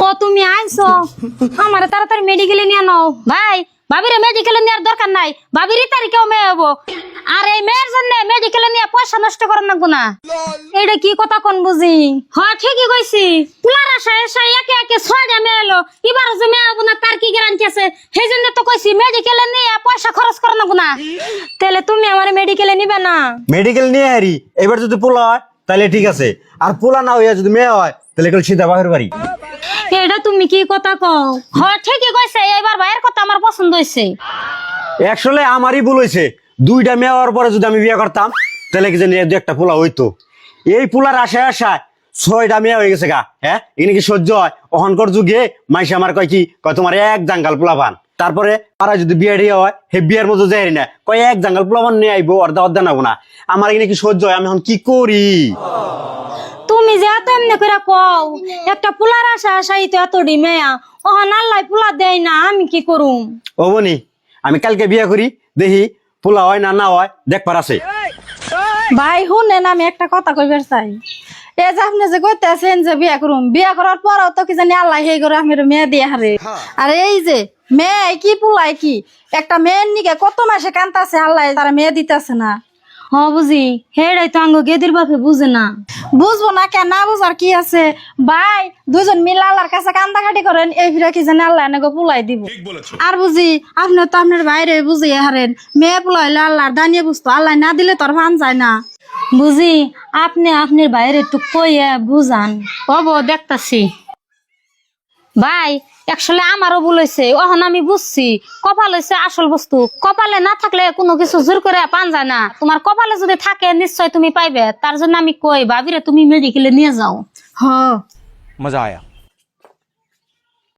ও তুমি আইছো আমারে তাড়াতাড়ি মেডিকেলে নিয়ে নাও। ভাই, ভাবিরে মেডিকেলে নেওয়ার দরকার নাই। ভাবিরই তারিখেও মেয়ে হব আর এই মেয়ের জন্য মেডিকেলে নিয়ে পয়সা নষ্ট করার না। গুনা এটা কি কথা কোন বুঝি? হ্যাঁ ঠিকই কইছি। পুলার আশা এসে একে একে ছয়টা মেয়ে এলো। এবার যে মেয়ে হব না, তার কি গ্যারান্টি আছে? সেই জন্য তো কইছি মেডিকেলে নিয়ে পয়সা খরচ করার না। তাহলে তুমি আমার মেডিকেলে নিবে না? মেডিকেল নিয়ে হারি এবার যদি পোলা হয়, তাহলে ঠিক আছে। আর পোলা না হইয়া যদি মেয়ে হয়, তাহলে সিধা বাহির বাড়ি। এটা তুমি কি কথা কও? হ্যাঁ ঠিকই কইছে এবার ভাইয়ের কথা আমার পছন্দ হইছে। আমারই ভুল হয়েছে দুইটা মেয়ে হওয়ার পরে যদি আমি বিয়ে করতাম, তাহলে কি জানি দু একটা পোলা হইতো। এই পোলার আশায় আশায় ছয়টা মেয়ে হয়ে গেছে গা হ্যাঁ? এখানে কি সহ্য হয়? অহংকর যুগে মাইসে আমার কয় কি, কয় তোমার এক জাঙ্গাল পোলা পান তারপরে তারা যদি বিয়ে দিয়ে হয়, হে বিয়ের মতো যাই না, কয় এক জাঙ্গাল পোলা পান নিয়ে আইবো, অর্ধা অর্ধা নেব না। আমার এখানে কি সহ্য হয়? আমি এখন কি করি? এত করে কও? একটা পুলার আশা আশাই তো এত ডিমেয়া ও নাল্লাই পুলা দেয় না আমি কি করুম? ও বনি আমি কালকে বিয়ে করি দেখি পোলা হয় না না হয় দেখবার আছে। ভাই শুনেন আমি একটা কথা কইবার চাই। এ যে আপনি যে কইতেছেন যে বিয়া করুম বিয়া করার পরও তো কি জানি আল্লাহ সেই করে আমি মেয়ে দিয়ে হারে। আর এই যে মেয়ে কি পুলাই কি? একটা মেয়ের নিকে কত মাসে কান্তাছে আল্লাহ তারা মেয়ে দিতেছে না। হ বুঝি। হেডাই তো আঙ্গ গেদির বাপে বুঝে না। বুঝব না কেন না বুঝার কি আছে? ভাই দুজন মিলে আল্লাহর কাছে কান্দাকাটি করেন এই ফিরে কি জানি আল্লাহ এনেকে পুলাই দিব? আর বুঝি আপনি তো আপনার বাইরে বুঝিয়ে হারেন। মেয়ে পুলাইলে আল্লাহর দানিয়ে বুঝতো আল্লাহ না দিলে তোর ভান যায় না। বুঝি আপনি আপনার বাইরে একটু কইয়া বুঝান। হব দেখতাছি। ভাই একচুয়ালি আমারও বলেছে অহন আমি বুঝছি। কপাল হয়েছে আসল বস্তু। কপালে না থাকলে কোনো কিছু জোর করে পান যায় না। তোমার কপালে যদি থাকে নিশ্চয় তুমি পাইবে। তার জন্য আমি কই ভাবিরে তুমি মেডিকেলে নিয়ে যাও। হ্যাঁ। মজা আয়া।